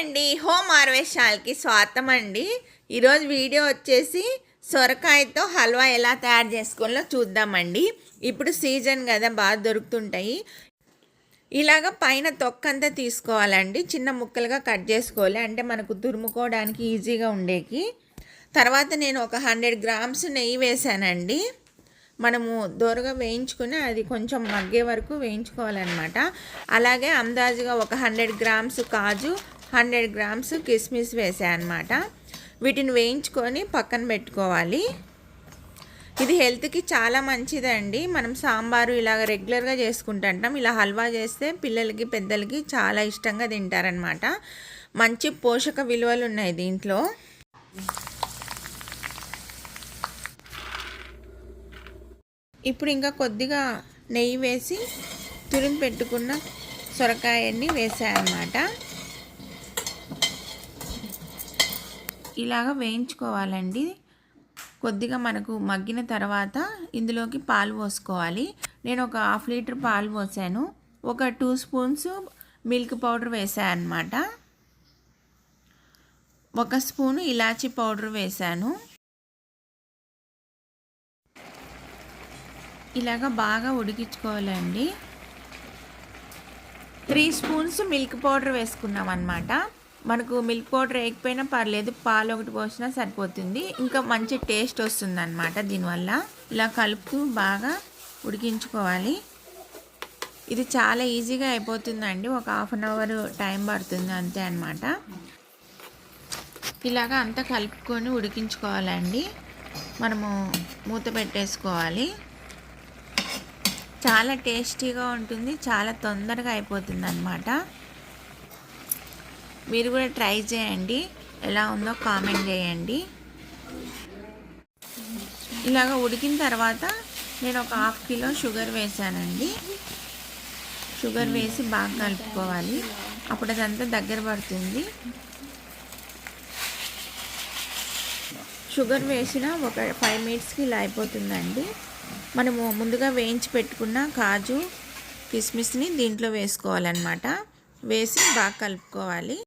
అండి హోమ్ హార్వెస్టాల్కి స్వాగతం అండి ఈరోజు వీడియో వచ్చేసి సొరకాయతో హల్వా ఎలా తయారు చేసుకోవాలో చూద్దామండి. ఇప్పుడు సీజన్ కదా బాగా దొరుకుతుంటాయి. ఇలాగ పైన తొక్కంతా తీసుకోవాలండి. చిన్న ముక్కలుగా కట్ చేసుకోవాలి. అంటే మనకు తురుముకోవడానికి ఈజీగా ఉండేకి. తర్వాత నేను ఒక హండ్రెడ్ గ్రామ్స్ నెయ్యి వేసానండి మనము దోరగా వేయించుకుని అది కొంచెం మగ్గే వరకు వేయించుకోవాలన్నమాట. అలాగే అందాజుగా ఒక హండ్రెడ్ గ్రామ్స్ కాజు హండ్రెడ్ గ్రామ్స్ కిస్మిస్ వేసాయన్నమాట. వీటిని వేయించుకొని పక్కన పెట్టుకోవాలి. ఇది హెల్త్కి చాలా మంచిదండి. మనం సాంబారు ఇలాగ రెగ్యులర్గా చేసుకుంటుంటాం ఇలా హల్వా చేస్తే పిల్లలకి పెద్దలకి చాలా ఇష్టంగా తింటారనమాట మంచి పోషక విలువలు ఉన్నాయి దీంట్లో. ఇప్పుడు ఇంకా కొద్దిగా నెయ్యి వేసి తురిమి పెట్టుకున్న సొరకాయన్ని వేసాయన్నమాట. ఇలాగ వేయించుకోవాలండి. కొద్దిగా మనకు మగ్గిన తర్వాత ఇందులోకి పాలు పోసుకోవాలి. నేను ఒక హాఫ్ లీటర్ పాలు పోసాను. ఒక టూ స్పూన్స్ మిల్క్ పౌడర్ వేసాను అనమాట ఒక స్పూను ఇలాచీ పౌడర్ వేసాను. ఇలాగ బాగా ఉడికించుకోవాలండి. త్రీ స్పూన్స్ మిల్క్ పౌడర్ వేసుకున్నాం అనమాట మనకు మిల్క్ పౌడర్ వేయకపోయినా పర్లేదు పాలు ఒకటి పోసినా సరిపోతుంది. ఇంకా మంచి టేస్ట్ వస్తుంది అనమాట దీనివల్ల. ఇలా కలుపుతూ బాగా ఉడికించుకోవాలి. ఇది చాలా ఈజీగా అయిపోతుందండి. ఒక హాఫ్ అన్ అవర్ టైం పడుతుంది అంతే అనమాట ఇలాగ అంతా కలుపుకొని ఉడికించుకోవాలండి. మనము మూత పెట్టేసుకోవాలి. చాలా టేస్టీగా ఉంటుంది. చాలా తొందరగా అయిపోతుంది అనమాట మీరు కూడా ట్రై చేయండి. ఎలా ఉందో కామెంట్ చేయండి. ఇలాగ ఉడికిన తర్వాత నేను ఒక హాఫ్ కిలో షుగర్ వేసానండి. షుగర్ వేసి బాగా కలుపుకోవాలి. అప్పుడు అదంతా దగ్గర పడుతుంది. షుగర్ వేసిన ఒక ఫైవ్ మినిట్స్కి ఇలా అయిపోతుందండి. మనము ముందుగా వేయించి పెట్టుకున్న కాజు కిస్మిస్ని దీంట్లో వేసుకోవాలన్నమాట. వేసి బాగా కలుపుకోవాలి.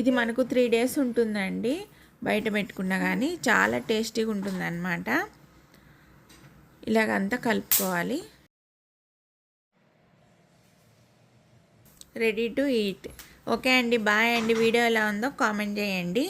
ఇది మనకు త్రీ డేస్ ఉంటుందండి. బయట పెట్టుకున్నా కానీ చాలా టేస్టీగా ఉంటుందన్నమాట. ఇలాగంతా కలుపుకోవాలి. రెడీ టు ఈట్ ఓకే అండి బాయ్ అండి. వీడియో ఎలా ఉందో కామెంట్ చేయండి.